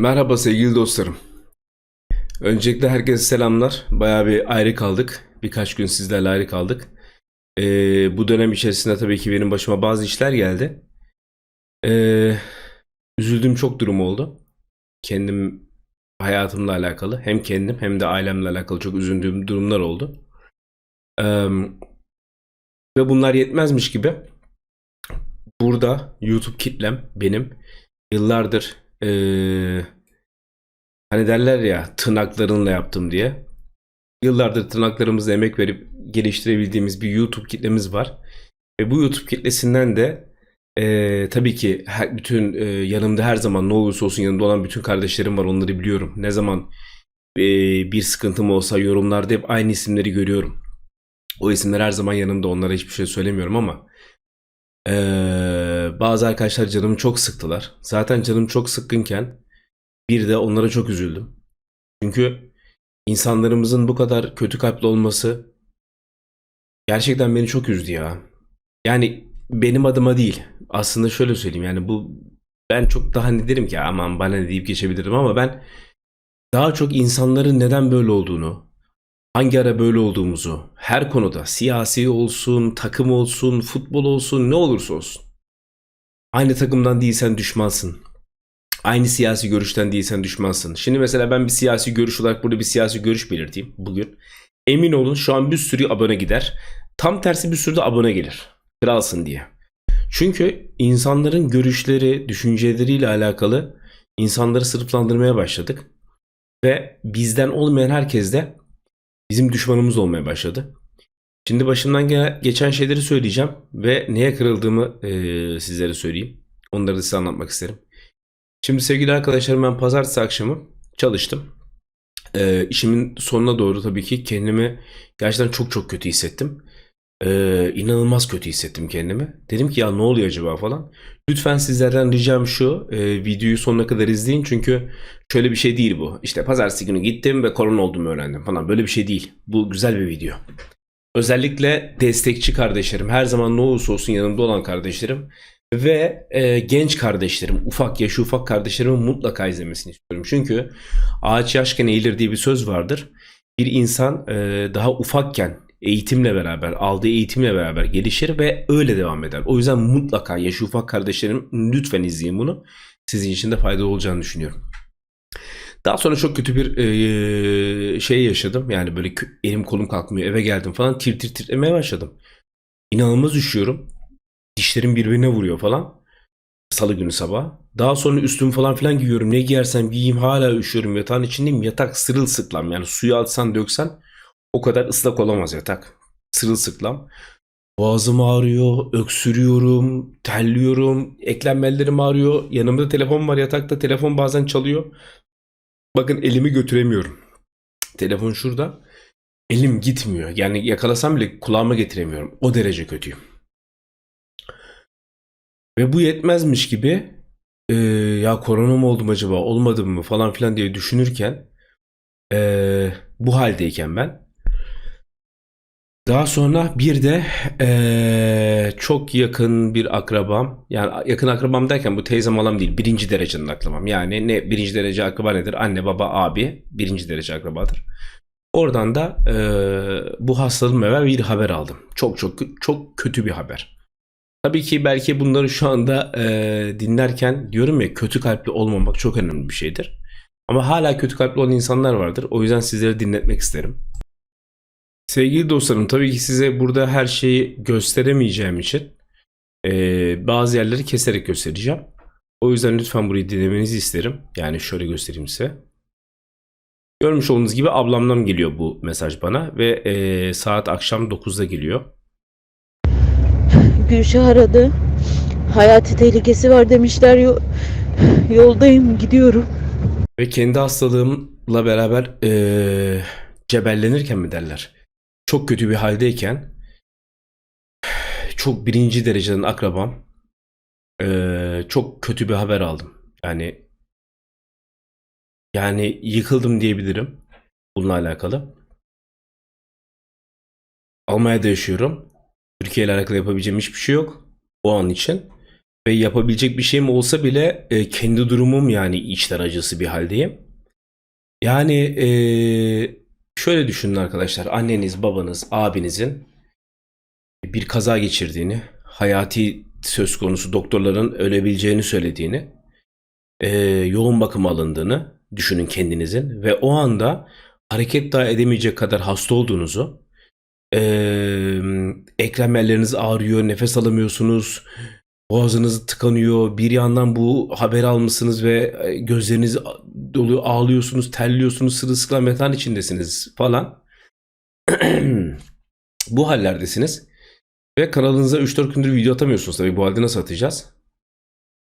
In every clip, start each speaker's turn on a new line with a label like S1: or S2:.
S1: Merhaba sevgili dostlarım. Öncelikle herkese selamlar. Bayağı bir ayrı kaldık. Birkaç gün sizlerle ayrı kaldık. Ee, bu dönem içerisinde tabii ki benim başıma bazı işler geldi. Ee, üzüldüğüm çok durum oldu. Kendim hayatımla alakalı. Hem kendim hem de ailemle alakalı çok üzüldüğüm durumlar oldu. Ee, ve bunlar yetmezmiş gibi burada YouTube kitlem benim yıllardır ee, hani derler ya tırnaklarınla yaptım diye. Yıllardır tırnaklarımızla emek verip geliştirebildiğimiz bir YouTube kitlemiz var. Ve bu YouTube kitlesinden de ee, tabii ki her, bütün e, yanımda her zaman ne olursa olsun yanımda olan bütün kardeşlerim var onları biliyorum. Ne zaman e, bir sıkıntım olsa yorumlarda hep aynı isimleri görüyorum. O isimler her zaman yanımda onlara hiçbir şey söylemiyorum ama ee, bazı arkadaşlar canımı çok sıktılar. Zaten canım çok sıkkınken bir de onlara çok üzüldüm. Çünkü insanlarımızın bu kadar kötü kalpli olması gerçekten beni çok üzdü ya. Yani benim adıma değil. Aslında şöyle söyleyeyim yani bu ben çok daha ne derim ki aman bana ne deyip geçebilirim ama ben daha çok insanların neden böyle olduğunu, hangi ara böyle olduğumuzu, her konuda siyasi olsun, takım olsun, futbol olsun, ne olursa olsun. Aynı takımdan değilsen düşmansın. Aynı siyasi görüşten değilsen düşmansın. Şimdi mesela ben bir siyasi görüş olarak burada bir siyasi görüş belirteyim bugün. Emin olun şu an bir sürü abone gider. Tam tersi bir sürü de abone gelir. Kralsın diye. Çünkü insanların görüşleri, düşünceleriyle alakalı insanları sınıflandırmaya başladık. Ve bizden olmayan herkes de bizim düşmanımız olmaya başladı. Şimdi başımdan geçen şeyleri söyleyeceğim ve neye kırıldığımı eee, sizlere söyleyeyim. Onları da size anlatmak isterim. Şimdi sevgili arkadaşlarım ben pazartesi akşamı çalıştım. Eee işimin sonuna doğru tabii ki kendimi gerçekten çok çok kötü hissettim. Eee inanılmaz kötü hissettim kendimi. Dedim ki ya ne oluyor acaba falan. Lütfen sizlerden ricam şu eee, videoyu sonuna kadar izleyin çünkü şöyle bir şey değil bu. İşte pazartesi günü gittim ve korona olduğumu öğrendim falan böyle bir şey değil. Bu güzel bir video. Özellikle destekçi kardeşlerim, her zaman ne olursa olsun yanımda olan kardeşlerim ve e, genç kardeşlerim, ufak yaşı ufak kardeşlerimin mutlaka izlemesini istiyorum. Çünkü ağaç yaşken eğilir diye bir söz vardır. Bir insan e, daha ufakken eğitimle beraber, aldığı eğitimle beraber gelişir ve öyle devam eder. O yüzden mutlaka yaşı ufak kardeşlerim lütfen izleyin bunu. Sizin için de faydalı olacağını düşünüyorum. Daha sonra çok kötü bir eee, şey yaşadım. Yani böyle elim kolum kalkmıyor. Eve geldim falan tir tir titremeye başladım. İnanılmaz üşüyorum. Dişlerim birbirine vuruyor falan. Salı günü sabah. Daha sonra üstümü falan filan giyiyorum. Ne giyersem giyeyim hala üşüyorum. Yatağın içindeyim. Yatak sırılsıklam. Yani suya atsan döksen o kadar ıslak olamaz yatak. Sırılsıklam. Boğazım ağrıyor, öksürüyorum, terliyorum, eklemlerim ağrıyor. Yanımda telefon var yatakta. Telefon bazen çalıyor. Bakın elimi götüremiyorum. Telefon şurada. Elim gitmiyor. Yani yakalasam bile kulağıma getiremiyorum. O derece kötüyüm. Ve bu yetmezmiş gibi eee, ya korona mı oldum acaba olmadım mı falan filan diye düşünürken eee, bu haldeyken ben daha sonra bir de eee, çok yakın bir akrabam yani yakın akrabam derken bu teyzem halam değil birinci derecenin akrabam yani ne birinci derece akraba nedir anne baba abi birinci derece akrabadır. Oradan da eee, bu hastalığımla beraber bir haber aldım. Çok çok çok kötü bir haber. Tabii ki belki bunları şu anda eee, dinlerken diyorum ya kötü kalpli olmamak çok önemli bir şeydir. Ama hala kötü kalpli olan insanlar vardır. O yüzden sizlere dinletmek isterim. Sevgili dostlarım tabii ki size burada her şeyi gösteremeyeceğim için eee, bazı yerleri keserek göstereceğim. O yüzden lütfen burayı dinlemenizi isterim. Yani şöyle göstereyim size. Görmüş olduğunuz gibi ablamdan geliyor bu mesaj bana ve eee, saat akşam 9'da geliyor.
S2: Gülşah aradı. Hayati tehlikesi var demişler. Yo- Yoldayım gidiyorum.
S1: Ve kendi hastalığımla beraber eee, cebellenirken mi derler? Çok kötü bir haldeyken çok birinci dereceden akrabam eee, çok kötü bir haber aldım. Yani yani yıkıldım diyebilirim bununla alakalı. Almanya'da yaşıyorum. Türkiye ile alakalı yapabileceğim hiçbir şey yok o an için. Ve yapabilecek bir şeyim olsa bile e, kendi durumum yani içler acısı bir haldeyim. Yani e, şöyle düşünün arkadaşlar. Anneniz, babanız, abinizin bir kaza geçirdiğini, hayati söz konusu doktorların ölebileceğini söylediğini, e, yoğun bakıma alındığını düşünün kendinizin ve o anda hareket daha edemeyecek kadar hasta olduğunuzu, e, eklem ağrıyor, nefes alamıyorsunuz, boğazınız tıkanıyor, bir yandan bu haber almışsınız ve e, gözleriniz dolu ağlıyorsunuz, terliyorsunuz, sırılsıklam metan içindesiniz falan. bu hallerdesiniz. Ve kanalınıza 3-4 gündür video atamıyorsunuz tabii bu halde nasıl atacağız?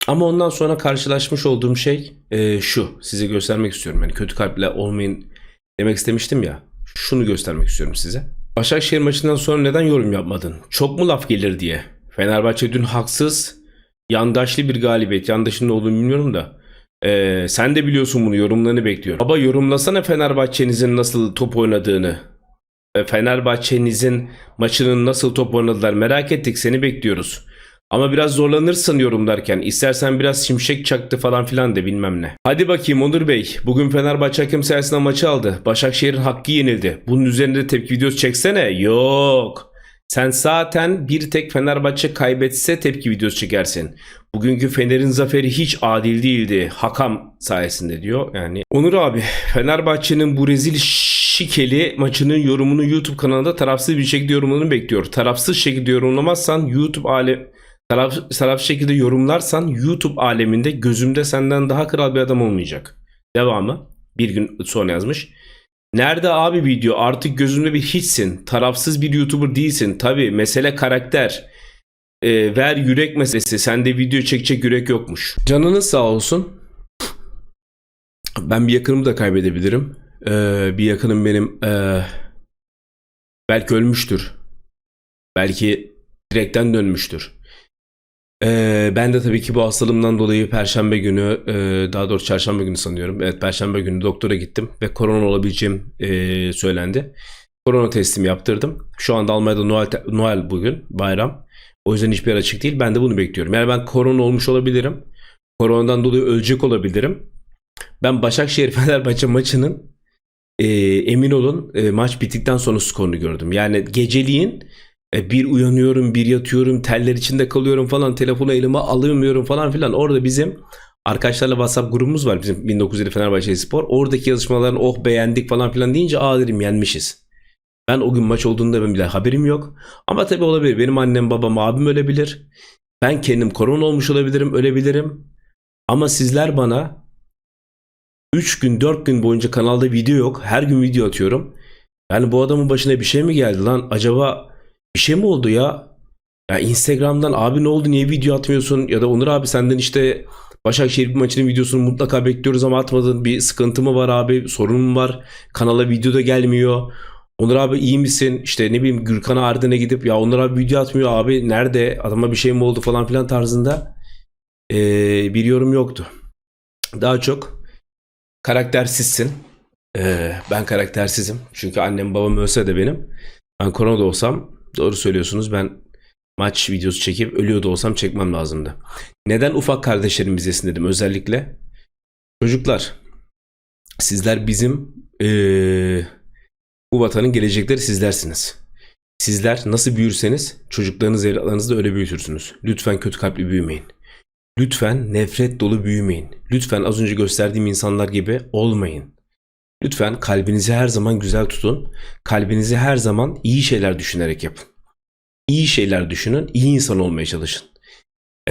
S1: Ama ondan sonra karşılaşmış olduğum şey e, şu. Size göstermek istiyorum. Yani kötü kalple olmayın demek istemiştim ya. Şunu göstermek istiyorum size. Başakşehir maçından sonra neden yorum yapmadın? Çok mu laf gelir diye. Fenerbahçe dün haksız, yandaşlı bir galibiyet. Yandaşın ne olduğunu bilmiyorum da. E, sen de biliyorsun bunu yorumlarını bekliyorum. Baba yorumlasana Fenerbahçe'nizin nasıl top oynadığını. E, Fenerbahçe'nizin maçının nasıl top oynadılar merak ettik seni bekliyoruz. Ama biraz zorlanırsın yorumlarken. İstersen biraz şimşek çaktı falan filan de bilmem ne. Hadi bakayım Onur Bey. Bugün Fenerbahçe hakem sayesinde maçı aldı. Başakşehir'in hakkı yenildi. Bunun üzerinde tepki videosu çeksene. Yok. Sen zaten bir tek Fenerbahçe kaybetse tepki videosu çekersin. Bugünkü Fener'in zaferi hiç adil değildi. Hakam sayesinde diyor. Yani Onur abi Fenerbahçe'nin bu rezil şikeli maçının yorumunu YouTube kanalında tarafsız bir şekilde yorumlarını bekliyor. Tarafsız şekilde yorumlamazsan YouTube alem taraf, tarafsız şekilde yorumlarsan YouTube aleminde gözümde senden daha kral bir adam olmayacak. Devamı bir gün sonra yazmış. Nerede abi video artık gözümde bir hiçsin. Tarafsız bir YouTuber değilsin. Tabi mesele karakter. Ee, ver yürek meselesi. Sende video çekecek yürek yokmuş. Canınız sağ olsun. Ben bir yakınımı da kaybedebilirim. Ee, bir yakınım benim ee, belki ölmüştür. Belki direkten dönmüştür. Ee, ben de tabii ki bu hastalığımdan dolayı Perşembe günü, ee, daha doğrusu Çarşamba günü sanıyorum. Evet Perşembe günü doktora gittim ve korona olabileceğim ee, söylendi. Korona testimi yaptırdım. Şu anda Almanya'da Noel, Noel bugün bayram. O yüzden hiçbir yer açık değil. Ben de bunu bekliyorum. Yani ben korona olmuş olabilirim. Koronadan dolayı ölecek olabilirim. Ben Başakşehir Fenerbahçe maçının e, emin olun e, maç bittikten sonra skorunu gördüm. Yani geceliğin e, bir uyanıyorum, bir yatıyorum, teller içinde kalıyorum falan, telefonu elime alamıyorum falan filan. Orada bizim arkadaşlarla WhatsApp grubumuz var bizim 1907 Fenerbahçe Spor. Oradaki yazışmaların oh beğendik falan filan deyince aa dedim yenmişiz. Ben o gün maç olduğunda ben bile haberim yok. Ama tabii olabilir. Benim annem, babam, abim ölebilir. Ben kendim korona olmuş olabilirim, ölebilirim. Ama sizler bana 3 gün 4 gün boyunca kanalda video yok. Her gün video atıyorum. Yani bu adamın başına bir şey mi geldi lan? Acaba bir şey mi oldu ya? Ya Instagram'dan abi ne oldu niye video atmıyorsun? Ya da Onur abi senden işte Başakşehir maçının videosunu mutlaka bekliyoruz ama atmadın. Bir sıkıntı mı var abi? Sorun mu var? Kanala video da gelmiyor. Onur abi iyi misin? İşte ne bileyim Gürkan Ardın'a gidip ya Onur abi video atmıyor abi nerede? Adama bir şey mi oldu falan filan tarzında ee, bir yorum yoktu. Daha çok karaktersizsin. Ee, ben karaktersizim. Çünkü annem babam ölse de benim. Ben koronada olsam doğru söylüyorsunuz ben maç videosu çekip ölüyor da olsam çekmem lazımdı. Neden ufak kardeşlerim izlesin dedim özellikle. Çocuklar sizler bizim ee, bu vatanın gelecekleri sizlersiniz. Sizler nasıl büyürseniz çocuklarınız evlatlarınızı da öyle büyütürsünüz. Lütfen kötü kalpli büyümeyin. Lütfen nefret dolu büyümeyin. Lütfen az önce gösterdiğim insanlar gibi olmayın. Lütfen kalbinizi her zaman güzel tutun. Kalbinizi her zaman iyi şeyler düşünerek yapın. İyi şeyler düşünün, iyi insan olmaya çalışın.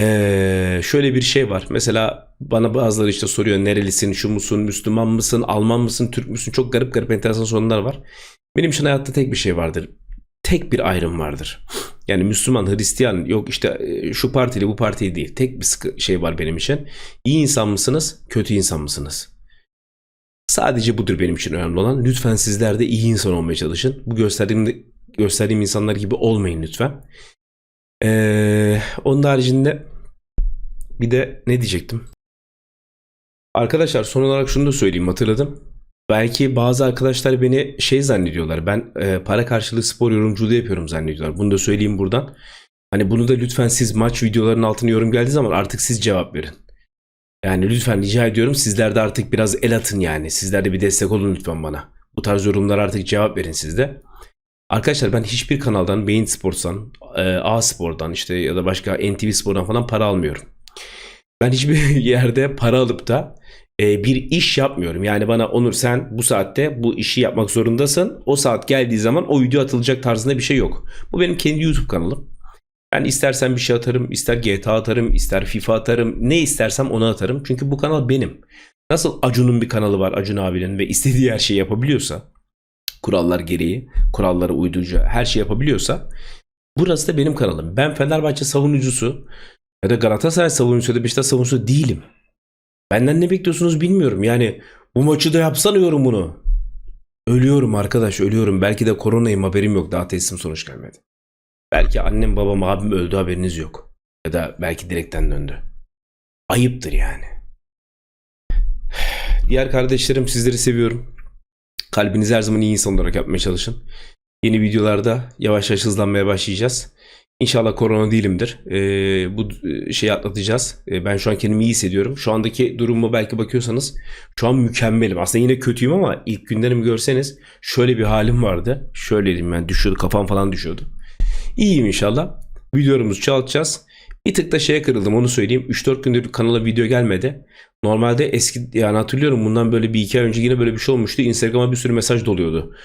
S1: Ee, şöyle bir şey var. Mesela bana bazıları işte soruyor nerelisin, şu musun, Müslüman mısın, Alman mısın, Türk müsün? Çok garip garip enteresan sorunlar var. Benim için hayatta tek bir şey vardır. Tek bir ayrım vardır. Yani Müslüman, Hristiyan yok işte e, şu partili bu partiyi değil. Tek bir şey var benim için. İyi insan mısınız, kötü insan mısınız? Sadece budur benim için önemli olan. Lütfen sizler de iyi insan olmaya çalışın. Bu gösterdiğim, gösterdiğim insanlar gibi olmayın lütfen. Ee, onun haricinde bir de ne diyecektim? Arkadaşlar son olarak şunu da söyleyeyim hatırladım. Belki bazı arkadaşlar beni şey zannediyorlar. Ben e, para karşılığı spor yorumculuğu yapıyorum zannediyorlar. Bunu da söyleyeyim buradan. Hani bunu da lütfen siz maç videolarının altına yorum geldiği zaman artık siz cevap verin. Yani lütfen rica ediyorum sizler de artık biraz el atın yani. Sizler de bir destek olun lütfen bana. Bu tarz yorumlara artık cevap verin siz de. Arkadaşlar ben hiçbir kanaldan, Beyin Sports'tan, e, A Spor'dan işte ya da başka NTV Spor'dan falan para almıyorum. Ben hiçbir yerde para alıp da e, bir iş yapmıyorum. Yani bana Onur sen bu saatte bu işi yapmak zorundasın. O saat geldiği zaman o video atılacak tarzında bir şey yok. Bu benim kendi YouTube kanalım. Ben istersen bir şey atarım, ister GTA atarım, ister FIFA atarım. Ne istersem onu atarım. Çünkü bu kanal benim. Nasıl Acun'un bir kanalı var Acun abinin ve istediği her şeyi yapabiliyorsa kurallar gereği, kurallara uyduğunca her şey yapabiliyorsa burası da benim kanalım. Ben Fenerbahçe savunucusu ya da Galatasaray savunucusu ya da Beşiktaş savunucusu değilim. Benden ne bekliyorsunuz bilmiyorum. Yani bu maçı da yapsana yorumunu. Ölüyorum arkadaş ölüyorum. Belki de koronayım haberim yok. Daha teslim sonuç gelmedi. Belki annem babam abim öldü haberiniz yok. Ya da belki direkten döndü. Ayıptır yani. Diğer kardeşlerim sizleri seviyorum. Kalbinizi her zaman iyi insan olarak yapmaya çalışın. Yeni videolarda yavaş yavaş hızlanmaya başlayacağız. İnşallah korona değilimdir. Ee, bu şeyi atlatacağız. Ee, ben şu an kendimi iyi hissediyorum. Şu andaki durumuma belki bakıyorsanız şu an mükemmelim. Aslında yine kötüyüm ama ilk günlerimi görseniz şöyle bir halim vardı. Şöyleydim ben düşüyordu kafam falan düşüyordu. İyiyim inşallah. Videolarımızı çoğaltacağız. Bir tık da şeye kırıldım onu söyleyeyim. 3-4 gündür kanala video gelmedi. Normalde eski yani hatırlıyorum bundan böyle bir iki ay önce yine böyle bir şey olmuştu. Instagram'a bir sürü mesaj doluyordu.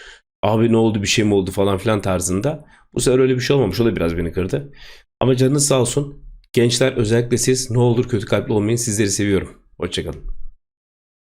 S1: Abi ne oldu bir şey mi oldu falan filan tarzında. Bu sefer öyle bir şey olmamış. O da biraz beni kırdı. Ama canınız sağ olsun. Gençler özellikle siz ne olur kötü kalpli olmayın. Sizleri seviyorum. Hoşçakalın.